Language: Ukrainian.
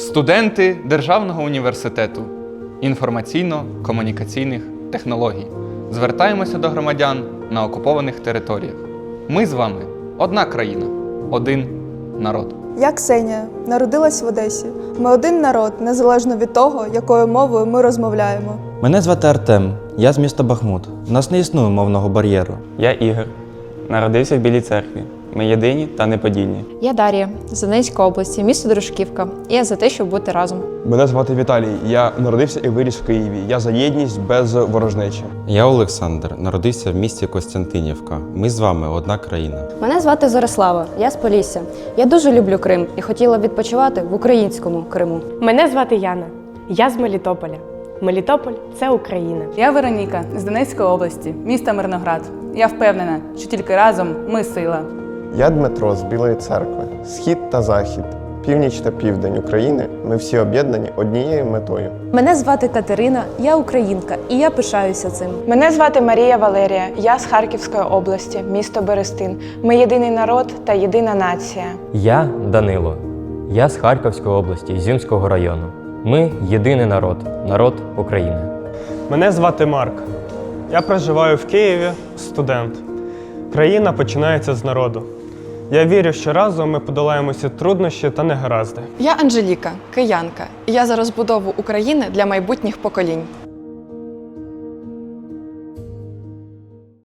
Студенти Державного університету інформаційно-комунікаційних технологій. Звертаємося до громадян на окупованих територіях. Ми з вами одна країна, один народ. Я Ксенія, народилась в Одесі. Ми один народ, незалежно від того, якою мовою ми розмовляємо. Мене звати Артем, я з міста Бахмут. У нас не існує мовного бар'єру. Я Ігор. Народився в Білій церкві. Ми єдині та неподільні. Я Дар'я з Донецької області, місто Дружківка. І я за те, щоб бути разом. Мене звати Віталій. Я народився і виріс в Києві. Я за єдність без ворожнечі. Я Олександр, народився в місті Костянтинівка. Ми з вами одна країна. Мене звати Зорислава, я з Полісся. Я дуже люблю Крим і хотіла б відпочивати в українському Криму. Мене звати Яна. Я з Мелітополя. Мелітополь це Україна. Я Вероніка з Донецької області, міста Мирноград. Я впевнена, що тільки разом ми сила. Я Дмитро з Білої церкви. Схід та захід, північ та південь України. Ми всі об'єднані однією метою. Мене звати Катерина, я українка, і я пишаюся цим. Мене звати Марія Валерія. Я з Харківської області, місто Берестин. Ми єдиний народ та єдина нація. Я Данило. Я з Харківської області, Зімського району. Ми єдиний народ, народ України. Мене звати Марк. Я проживаю в Києві, студент. Країна починається з народу. Я вірю, що разом ми подолаємо всі труднощі та негаразди. Я Анжеліка, киянка, і я за розбудову України для майбутніх поколінь.